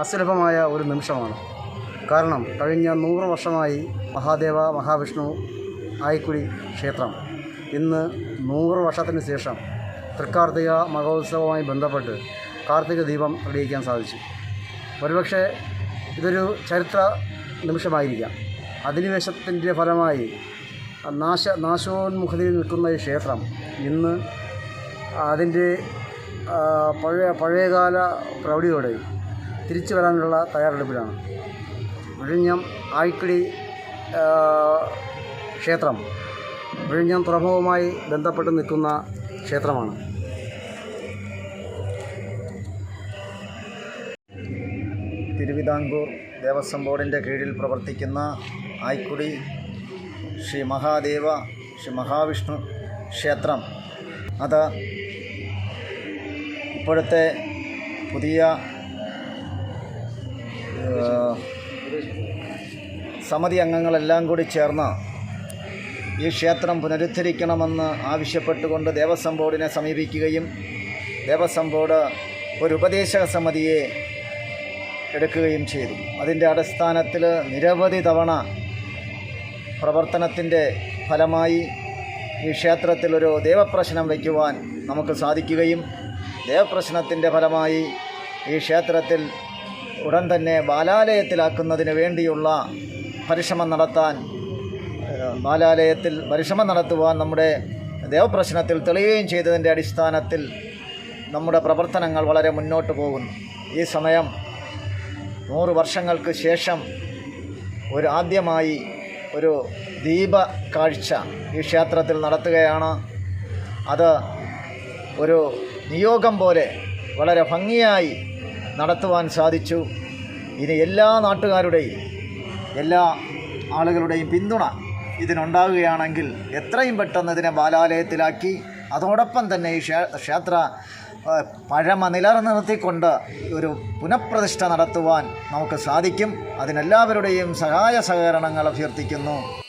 അസുലഭമായ ഒരു നിമിഷമാണ്. കാരണം കഴിഞ്ഞ നൂറ് വർഷമായി മഹാദേവ മഹാവിഷ്ണു ആയിക്കുടി ക്ഷേത്രം. ഇന്ന് നൂറ് വർഷത്തിന് ശേഷം തൃക്കാർത്തിക മഹോത്സവവുമായി ബന്ധപ്പെട്ട് കാർത്തിക ദീപം തെളിയിക്കാൻ സാധിച്ചു. ഒരുപക്ഷെ ഇതൊരു ചരിത്ര നിമിഷമായിരിക്കാം. അധിനിവേശത്തിന്റെ ഫലമായി നാശ നാശോന്മുഖതയിൽ നിൽക്കുന്ന ഈ ക്ഷേത്രം ഇന്ന് അതിന്റെ പഴയ പഴയകാല പ്രൗഢിയോടെ തിരിച്ചു വരാനുള്ള തയ്യാറെടുപ്പിലാണ്. വിഴിഞ്ഞം ആയിക്കുടി ആ, ക്ഷേത്രം. വിഴിഞ്ഞം തുറമുഖവുമായി ബന്ധപ്പെട്ട് നിൽക്കുന്ന ക്ഷേത്രമാണ്. തിരുവിതാംകൂർ ദേവസ്വം ബോർഡിന്റെ കീഴിൽ പ്രവർത്തിക്കുന്ന ആയിക്കുടി ശ്രീ മഹാദേവ ശ്രീ മഹാവിഷ്ണു ക്ഷേത്രം. അത് ഇപ്പോഴത്തെ പുതിയ സമിതി അംഗങ്ങളെല്ലാം കൂടി ചേർന്ന് ഈ ക്ഷേത്രം പുനരുദ്ധരിക്കണമെന്ന് ആവശ്യപ്പെട്ടുകൊണ്ട് ദേവസ്വം ബോർഡിനെ സമീപിക്കുകയും ദേവസ്വം ബോർഡ് ഒരു ഉപദേശക സമിതിയെ എടുക്കുകയും ചെയ്തു. അതിന്റെ അടിസ്ഥാനത്തിൽ നിരവധി തവണ പ്രവർത്തനത്തിന്റെ ഫലമായി ഈ ക്ഷേത്രത്തിലൊരു ദേവപ്രശ്നം വയ്ക്കുവാൻ നമുക്ക് സാധിക്കുകയും ദേവപ്രശ്നത്തിന്റെ ഫലമായി ഈ ക്ഷേത്രത്തിൽ ഉടൻ തന്നെ ബാലാലയത്തിലാക്കുന്നതിന് വേണ്ടിയുള്ള പരിശ്രമം നടത്താൻ ബാലാലയത്തിൽ പരിശ്രമം നടത്തുവാൻ നമ്മുടെ ദേവപ്രശ്നത്തിൽ തെളിയുകയും ചെയ്തതിന്റെ അടിസ്ഥാനത്തിൽ നമ്മുടെ പ്രവർത്തനങ്ങൾ വളരെ മുന്നോട്ട് പോകുന്നു. ഈ സമയം നൂറ് വർഷങ്ങൾക്ക് ശേഷം ഒരു ആദ്യമായി ഒരു ദീപ കാഴ്ച ഈ ക്ഷേത്രത്തിൽ നടത്തുകയാണ്. അത് ഒരു നിയോഗം പോലെ വളരെ ഭംഗിയായി നടത്തുവാൻ സാധിച്ചു. ഇനി എല്ലാ നാട്ടുകാരുടെയും എല്ലാ ആളുകളുടെയും പിന്തുണ ഇതിനുണ്ടാകുകയാണെങ്കിൽ എത്രയും പെട്ടെന്ന് ഇതിനെ ബാലാലയത്തിലാക്കി. അതോടൊപ്പം തന്നെ ഈ ക്ഷേത്ര പഴമ നിലനിർത്തിക്കൊണ്ട് ഒരു പുനഃപ്രതിഷ്ഠ നടത്തുവാൻ നമുക്ക് സാധിക്കും. അതിനെല്ലാവരുടെയും സഹായ സഹകരണങ്ങൾ അഭ്യർത്ഥിക്കുന്നു.